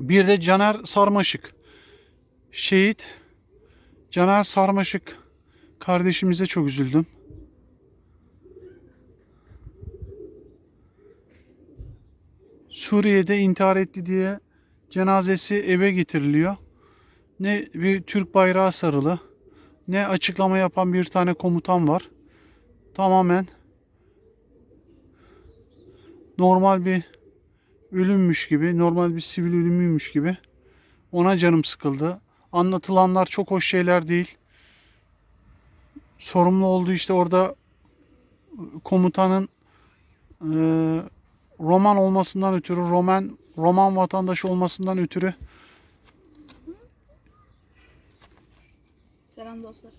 Bir de Caner Sarmaşık. Şehit Caner Sarmaşık kardeşimize çok üzüldüm. Suriye'de intihar etti diye cenazesi eve getiriliyor. Ne bir Türk bayrağı sarılı, ne açıklama yapan bir tane komutan var. Tamamen normal bir ölümmüş gibi, normal bir sivil ölümüymüş gibi. Ona canım sıkıldı. Anlatılanlar çok hoş şeyler değil. Sorumlu olduğu işte orada komutanın e, Roman olmasından ötürü, Roman Roman vatandaşı olmasından ötürü Selam dostlar.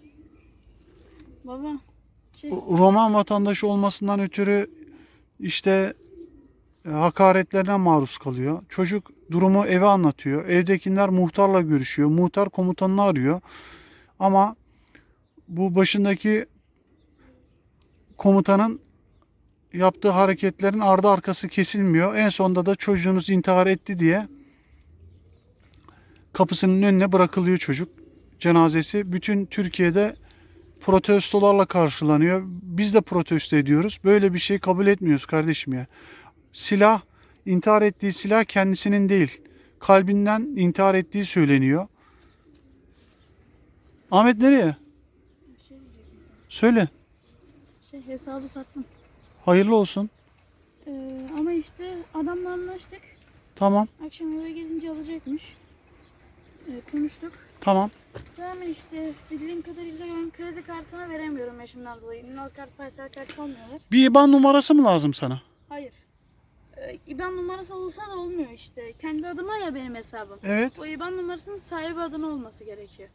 Baba. Şey, Roman vatandaşı olmasından ötürü işte hakaretlerine maruz kalıyor. Çocuk durumu eve anlatıyor. Evdekiler muhtarla görüşüyor. Muhtar komutanını arıyor. Ama bu başındaki komutanın yaptığı hareketlerin ardı arkası kesilmiyor. En sonunda da çocuğunuz intihar etti diye kapısının önüne bırakılıyor çocuk. Cenazesi bütün Türkiye'de protestolarla karşılanıyor. Biz de protesto ediyoruz. Böyle bir şey kabul etmiyoruz kardeşim ya. Silah, intihar ettiği silah kendisinin değil. Kalbinden intihar ettiği söyleniyor. Ahmet nereye? şey. Söyle. Şey hesabı sattım. Hayırlı olsun. Ee, ama işte adamla anlaştık. Tamam. Akşam eve gelince alacakmış. Ee, konuştuk. Tamam. Rağmen işte bildiğin kadarıyla ben kredi kartına veremiyorum yaşımdan dolayı. Ünal kart, paysel kart almıyorlar. Bir IBAN numarası mı lazım sana? Hayır. Ee, IBAN numarası olsa da olmuyor işte. Kendi adıma ya benim hesabım. Evet. O IBAN numarasının sahibi adına olması gerekiyor.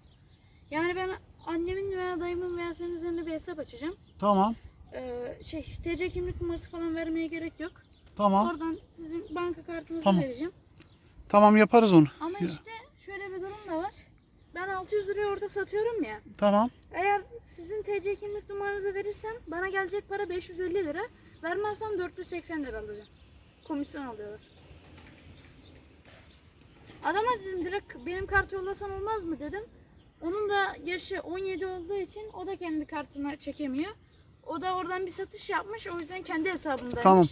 Yani ben annemin veya dayımın veya senin üzerine bir hesap açacağım. Tamam. Ee, şey TC kimlik numarası falan vermeye gerek yok. Tamam. Oradan sizin banka kartınızı Tamam. vereceğim. Tamam yaparız onu. Ama Ya. işte şöyle bir durum da var. Ben 600 liraya orada satıyorum ya. Tamam. Eğer sizin TC kimlik numaranızı verirsem bana gelecek para 550 lira. Vermezsem 480 lira alacağım. Komisyon alıyorlar. Adama dedim direkt benim kartı yollasan olmaz mı dedim. Onun da yaşı 17 olduğu için o da kendi kartına çekemiyor. O da oradan bir satış yapmış. O yüzden kendi hesabındaymış. Tamam.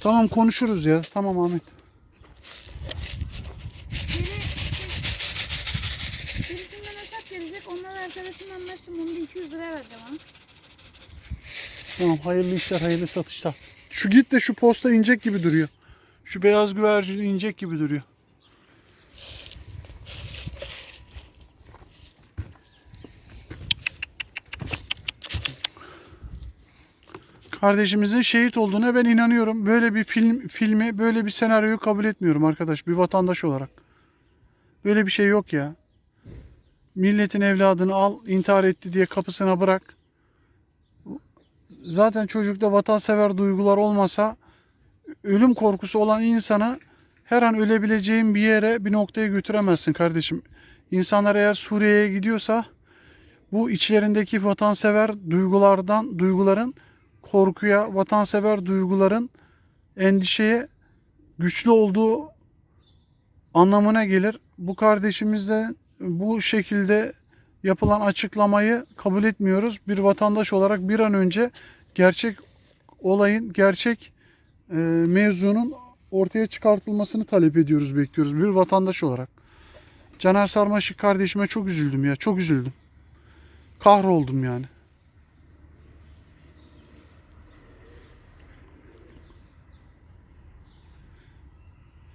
Tamam konuşuruz ya. Tamam Ahmet. Biri, birisinden hesap gelecek. Onunla da arkadaşımla anlaştım. Onu da 200 liraya vereceğim ona. Tamam hayırlı işler, hayırlı satışlar. Şu git de şu posta inecek gibi duruyor. Şu beyaz güvercin inecek gibi duruyor. Kardeşimizin şehit olduğuna ben inanıyorum. Böyle bir film filmi, böyle bir senaryoyu kabul etmiyorum arkadaş bir vatandaş olarak. Böyle bir şey yok ya. Milletin evladını al, intihar etti diye kapısına bırak zaten çocukta vatansever duygular olmasa ölüm korkusu olan insanı her an ölebileceğin bir yere bir noktaya götüremezsin kardeşim. İnsanlar eğer Suriye'ye gidiyorsa bu içlerindeki vatansever duygulardan duyguların korkuya, vatansever duyguların endişeye güçlü olduğu anlamına gelir. Bu kardeşimizde bu şekilde yapılan açıklamayı kabul etmiyoruz. Bir vatandaş olarak bir an önce gerçek olayın, gerçek e, mevzunun ortaya çıkartılmasını talep ediyoruz, bekliyoruz bir vatandaş olarak. Caner Sarmaşık kardeşime çok üzüldüm ya, çok üzüldüm. Kahroldum yani.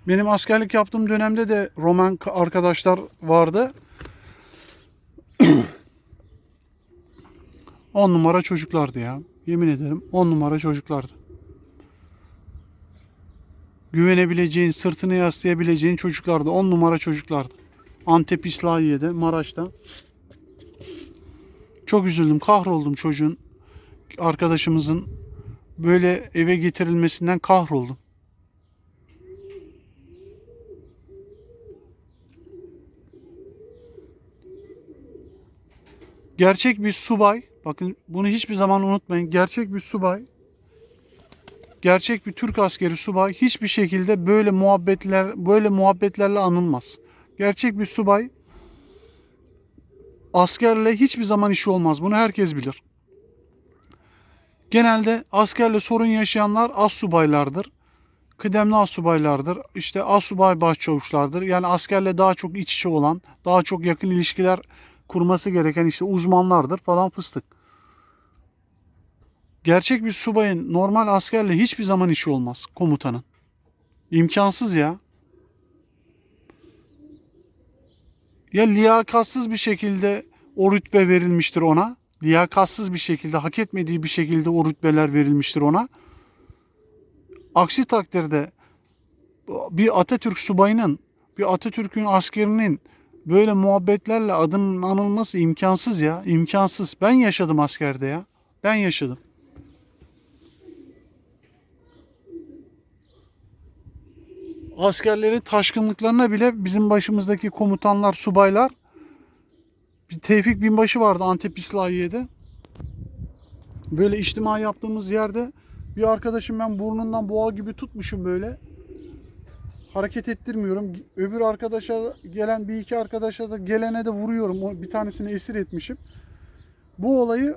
Benim askerlik yaptığım dönemde de Roman arkadaşlar vardı. 10 numara çocuklardı ya. Yemin ederim 10 numara çocuklardı. Güvenebileceğin, sırtını yaslayabileceğin çocuklardı. 10 numara çocuklardı. Antep İslahiye'de, Maraş'ta. Çok üzüldüm, kahroldum çocuğun, arkadaşımızın böyle eve getirilmesinden kahroldum. Gerçek bir subay, bakın bunu hiçbir zaman unutmayın. Gerçek bir subay, gerçek bir Türk askeri subay hiçbir şekilde böyle muhabbetler böyle muhabbetlerle anılmaz. Gerçek bir subay askerle hiçbir zaman işi olmaz. Bunu herkes bilir. Genelde askerle sorun yaşayanlar az subaylardır. Kıdemli az subaylardır. İşte az subay başçavuşlardır. Yani askerle daha çok iç içe olan, daha çok yakın ilişkiler kurması gereken işte uzmanlardır falan fıstık. Gerçek bir subayın normal askerle hiçbir zaman işi olmaz komutanın. İmkansız ya. Ya liyakatsız bir şekilde o rütbe verilmiştir ona. Liyakatsız bir şekilde, hak etmediği bir şekilde o rütbeler verilmiştir ona. Aksi takdirde bir Atatürk subayının, bir Atatürk'ün askerinin böyle muhabbetlerle adının anılması imkansız ya. imkansız. Ben yaşadım askerde ya. Ben yaşadım. Askerlerin taşkınlıklarına bile bizim başımızdaki komutanlar, subaylar bir Tevfik Binbaşı vardı Antep İslahiye'de. Böyle içtima yaptığımız yerde bir arkadaşım ben burnundan boğa gibi tutmuşum böyle. Hareket ettirmiyorum. Öbür arkadaşa gelen bir iki arkadaşa da gelene de vuruyorum. Bir tanesini esir etmişim. Bu olayı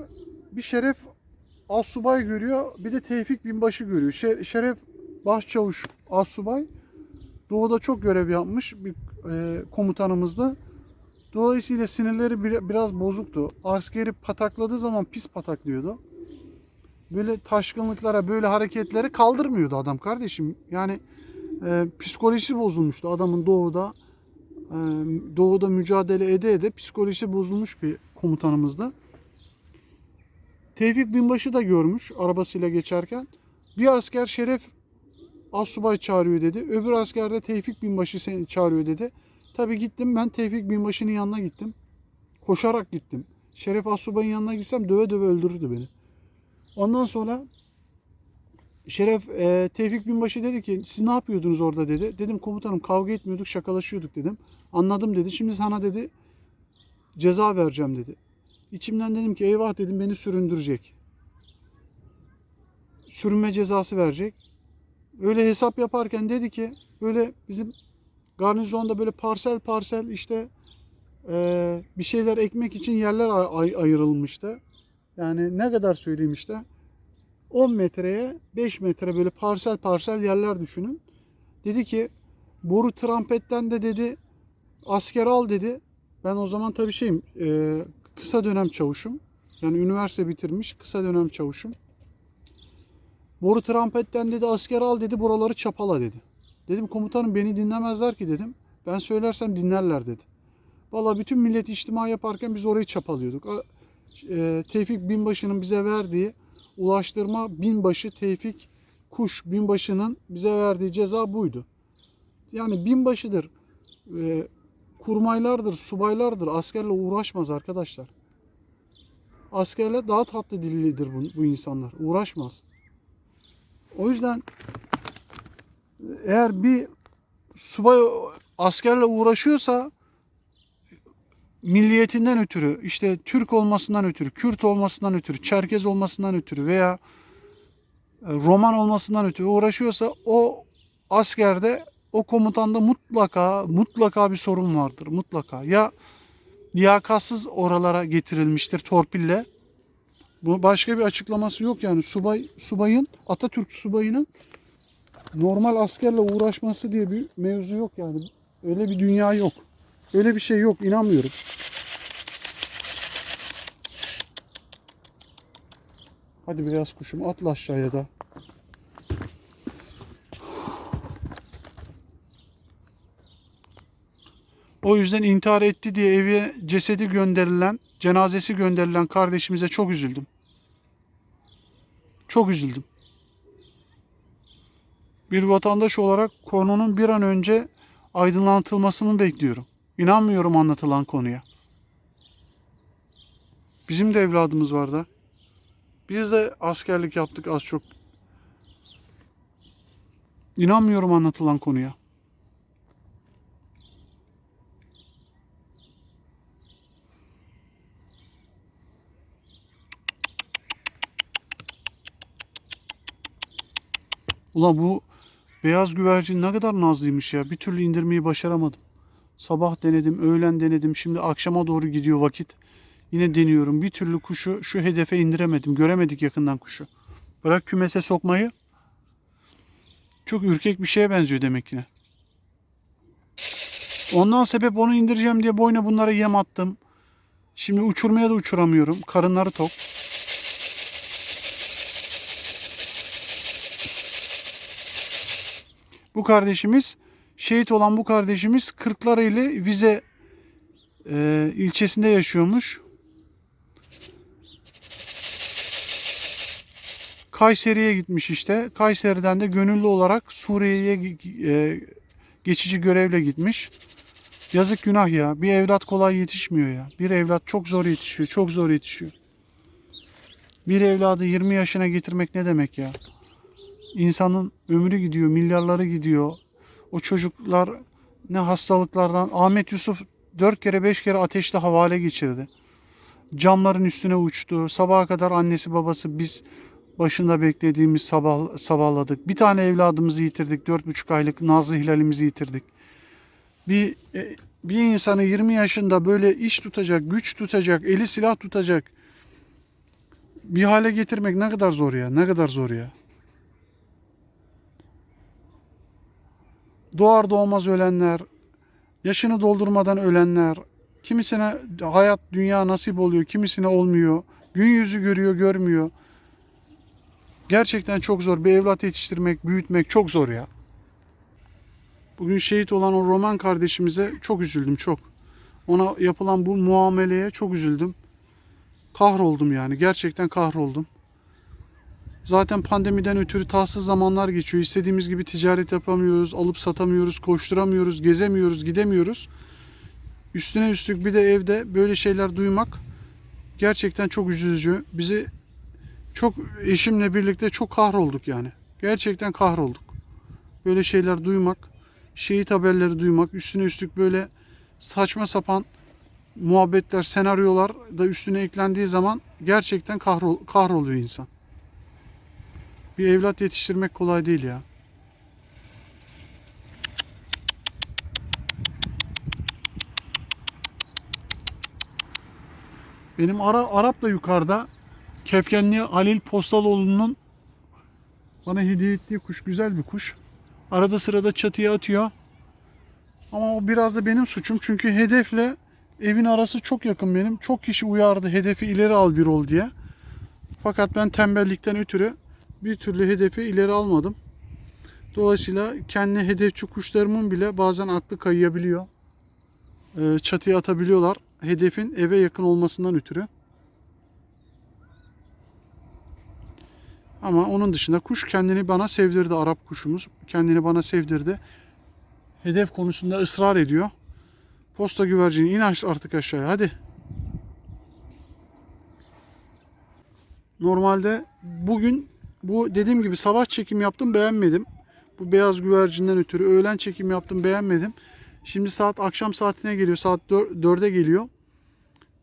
bir Şeref Assubay görüyor. Bir de Tevfik Binbaşı görüyor. Şe- Şeref Başçavuş Assubay Doğu'da çok görev yapmış bir e, komutanımızdı. Dolayısıyla sinirleri bir- biraz bozuktu. Askeri patakladığı zaman pis pataklıyordu. Böyle taşkınlıklara, böyle hareketleri kaldırmıyordu adam kardeşim. Yani e, psikolojisi bozulmuştu adamın doğuda. e, doğuda mücadele ede ede psikolojisi bozulmuş bir komutanımızdı. Tevfik Binbaşı da görmüş arabasıyla geçerken. Bir asker Şeref Assubay çağırıyor dedi. Öbür asker de Tevfik Binbaşı seni çağırıyor dedi. Tabi gittim ben Tevfik Binbaşı'nın yanına gittim. Koşarak gittim. Şeref Assubay'ın yanına gitsem döve döve öldürürdü beni. Ondan sonra Şeref e, Tevfik Binbaşı dedi ki siz ne yapıyordunuz orada dedi. Dedim komutanım kavga etmiyorduk şakalaşıyorduk dedim. Anladım dedi. Şimdi sana dedi ceza vereceğim dedi. İçimden dedim ki eyvah dedim beni süründürecek. Sürünme cezası verecek. Öyle hesap yaparken dedi ki böyle bizim garnizonda böyle parsel parsel işte eee, bir şeyler ekmek için yerler ay- ayrılmıştı. Yani ne kadar söyleyeyim işte 10 metreye 5 metre böyle parsel parsel yerler düşünün. Dedi ki boru trampetten de dedi asker al dedi. Ben o zaman tabii şeyim eee, kısa dönem çavuşum. Yani üniversite bitirmiş kısa dönem çavuşum. Boru trampetten dedi asker al dedi buraları çapala dedi. Dedim komutanım beni dinlemezler ki dedim. Ben söylersem dinlerler dedi. Valla bütün millet içtima yaparken biz orayı çapalıyorduk. E, Tevfik Binbaşı'nın bize verdiği ulaştırma binbaşı Tevfik Kuş binbaşının bize verdiği ceza buydu. Yani binbaşıdır, e, kurmaylardır, subaylardır askerle uğraşmaz arkadaşlar. Askerle daha tatlı dillidir bu, bu insanlar. Uğraşmaz. O yüzden eğer bir subay askerle uğraşıyorsa milliyetinden ötürü, işte Türk olmasından ötürü, Kürt olmasından ötürü, Çerkez olmasından ötürü veya e, Roman olmasından ötürü uğraşıyorsa o askerde o komutanda mutlaka mutlaka bir sorun vardır mutlaka. Ya liyakatsız oralara getirilmiştir torpille. Bu başka bir açıklaması yok yani subay subayın Atatürk subayının normal askerle uğraşması diye bir mevzu yok yani. Öyle bir dünya yok. Öyle bir şey yok inanmıyorum. Hadi beyaz kuşum atla aşağıya da. O yüzden intihar etti diye eve cesedi gönderilen, cenazesi gönderilen kardeşimize çok üzüldüm. Çok üzüldüm. Bir vatandaş olarak konunun bir an önce aydınlatılmasını bekliyorum. İnanmıyorum anlatılan konuya. Bizim de evladımız var da. Biz de askerlik yaptık az çok. İnanmıyorum anlatılan konuya. Ulan bu beyaz güvercin ne kadar nazlıymış ya. Bir türlü indirmeyi başaramadım. Sabah denedim, öğlen denedim. Şimdi akşama doğru gidiyor vakit. Yine deniyorum. Bir türlü kuşu şu hedefe indiremedim. Göremedik yakından kuşu. Bırak kümese sokmayı. Çok ürkek bir şeye benziyor demek ki. Ondan sebep onu indireceğim diye boyuna bunlara yem attım. Şimdi uçurmaya da uçuramıyorum. Karınları tok. Bu kardeşimiz şehit olan bu kardeşimiz Kırklar ile Vize e, ilçesinde yaşıyormuş. Kayseri'ye gitmiş işte. Kayseri'den de gönüllü olarak Suriye'ye e, geçici görevle gitmiş. Yazık günah ya. Bir evlat kolay yetişmiyor ya. Bir evlat çok zor yetişiyor. Çok zor yetişiyor. Bir evladı 20 yaşına getirmek ne demek ya? İnsanın ömrü gidiyor, milyarları gidiyor. O çocuklar ne hastalıklardan Ahmet Yusuf 4 kere 5 kere ateşli havale geçirdi. Camların üstüne uçtu. Sabaha kadar annesi babası biz başında beklediğimiz sabah sabahladık. Bir tane evladımızı yitirdik. 4,5 aylık Nazlı Hilal'imizi yitirdik. Bir e, bir insanı 20 yaşında böyle iş tutacak, güç tutacak, eli silah tutacak bir hale getirmek ne kadar zor ya. Ne kadar zor ya. Doğar doğmaz ölenler, yaşını doldurmadan ölenler, kimisine hayat dünya nasip oluyor, kimisine olmuyor. Gün yüzü görüyor, görmüyor. Gerçekten çok zor. Bir evlat yetiştirmek, büyütmek çok zor ya. Bugün şehit olan o Roman kardeşimize çok üzüldüm, çok. Ona yapılan bu muameleye çok üzüldüm. Kahroldum yani. Gerçekten kahroldum. Zaten pandemiden ötürü tatsız zamanlar geçiyor. İstediğimiz gibi ticaret yapamıyoruz, alıp satamıyoruz, koşturamıyoruz, gezemiyoruz, gidemiyoruz. Üstüne üstlük bir de evde böyle şeyler duymak gerçekten çok üzücü. Bizi çok eşimle birlikte çok kahrolduk yani. Gerçekten kahrolduk. Böyle şeyler duymak, şehit haberleri duymak, üstüne üstlük böyle saçma sapan muhabbetler, senaryolar da üstüne eklendiği zaman gerçekten kahrol, kahroluyor insan. Bir evlat yetiştirmek kolay değil ya. Benim Ara, Arap da yukarıda. Kefkenli Halil Postaloğlu'nun bana hediye ettiği kuş güzel bir kuş. Arada sırada çatıya atıyor. Ama o biraz da benim suçum. Çünkü hedefle evin arası çok yakın benim. Çok kişi uyardı hedefi ileri al bir ol diye. Fakat ben tembellikten ötürü bir türlü hedefi ileri almadım. Dolayısıyla kendi hedefçi kuşlarımın bile bazen aklı kayıyabiliyor. Ee, Çatıya atabiliyorlar. Hedefin eve yakın olmasından ötürü. Ama onun dışında kuş kendini bana sevdirdi. Arap kuşumuz kendini bana sevdirdi. Hedef konusunda ısrar ediyor. Posta güvercini in artık aşağıya hadi. Normalde bugün bu dediğim gibi sabah çekim yaptım beğenmedim. Bu beyaz güvercinden ötürü öğlen çekim yaptım beğenmedim. Şimdi saat akşam saatine geliyor. Saat 4'e geliyor.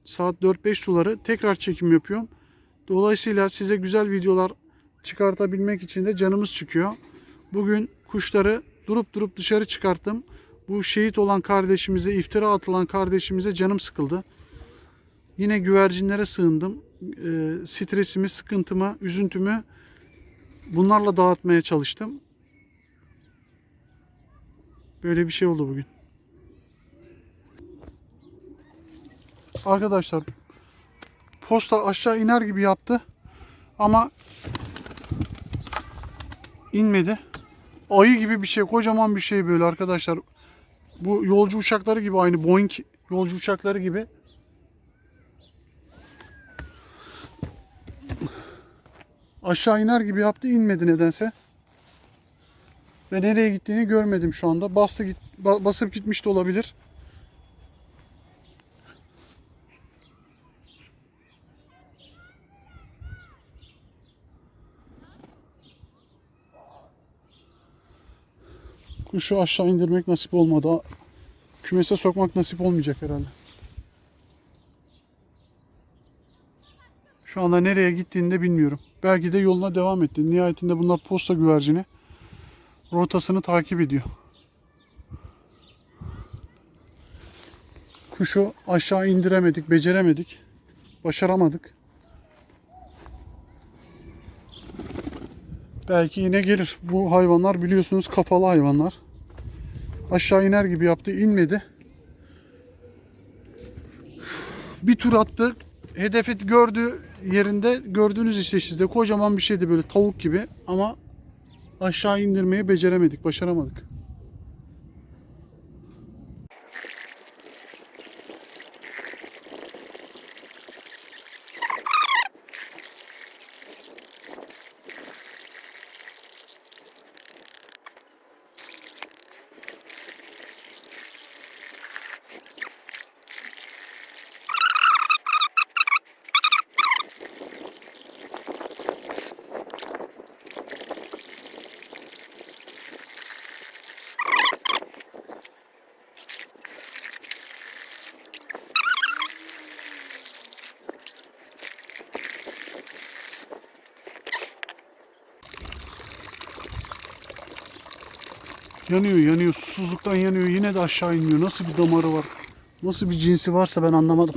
Saat 4-5 suları tekrar çekim yapıyorum. Dolayısıyla size güzel videolar çıkartabilmek için de canımız çıkıyor. Bugün kuşları durup durup dışarı çıkarttım. Bu şehit olan kardeşimize, iftira atılan kardeşimize canım sıkıldı. Yine güvercinlere sığındım. E, stresimi, sıkıntımı, üzüntümü bunlarla dağıtmaya çalıştım. Böyle bir şey oldu bugün. Arkadaşlar posta aşağı iner gibi yaptı. Ama inmedi. Ayı gibi bir şey, kocaman bir şey böyle arkadaşlar. Bu yolcu uçakları gibi aynı Boeing yolcu uçakları gibi. Aşağı iner gibi yaptı, inmedi nedense. Ve nereye gittiğini görmedim şu anda. Bastı git, ba- basıp gitmiş de olabilir. Kuşu aşağı indirmek nasip olmadı. Kümese sokmak nasip olmayacak herhalde. Şu anda nereye gittiğini de bilmiyorum. Belki de yoluna devam etti. Nihayetinde bunlar posta güvercini. rotasını takip ediyor. Kuşu aşağı indiremedik, beceremedik. Başaramadık. Belki yine gelir. Bu hayvanlar biliyorsunuz kafalı hayvanlar. Aşağı iner gibi yaptı, inmedi. Bir tur attık. Hedefi gördüğü yerinde gördüğünüz işte sizde kocaman bir şeydi böyle tavuk gibi ama aşağı indirmeyi beceremedik, başaramadık. Yanıyor yanıyor susuzluktan yanıyor yine de aşağı inmiyor. Nasıl bir damarı var? Nasıl bir cinsi varsa ben anlamadım.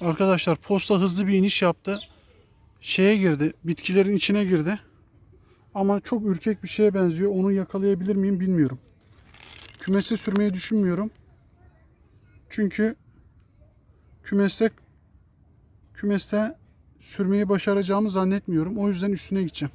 Arkadaşlar posta hızlı bir iniş yaptı. Şeye girdi, bitkilerin içine girdi. Ama çok ürkek bir şeye benziyor. Onu yakalayabilir miyim bilmiyorum. Kümese sürmeyi düşünmüyorum. Çünkü kümeste kümeste sürmeyi başaracağımı zannetmiyorum. O yüzden üstüne gideceğim.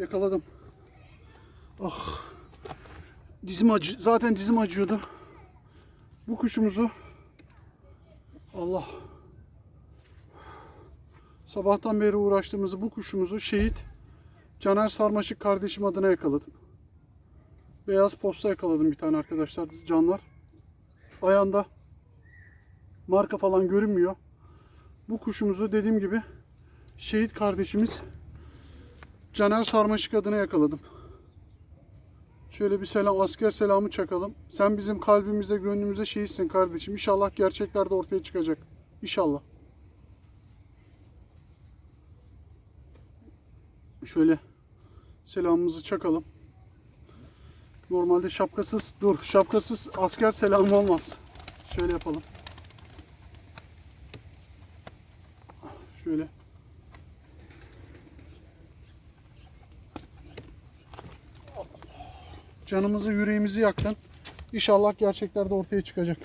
Yakaladım. Ah. Dizim acı. Zaten dizim acıyordu. Bu kuşumuzu Allah sabahtan beri uğraştığımız bu kuşumuzu şehit Caner Sarmaşık kardeşim adına yakaladım. Beyaz posta yakaladım bir tane arkadaşlar canlar. Ayağında marka falan görünmüyor. Bu kuşumuzu dediğim gibi şehit kardeşimiz Caner Sarmaşık adına yakaladım. Şöyle bir selam, asker selamı çakalım. Sen bizim kalbimizde, gönlümüzde şehitsin kardeşim. İnşallah gerçekler de ortaya çıkacak. İnşallah. Şöyle selamımızı çakalım. Normalde şapkasız, dur şapkasız asker selamı olmaz. Şöyle yapalım. Şöyle. Canımızı yüreğimizi yaktın. İnşallah gerçekler de ortaya çıkacak.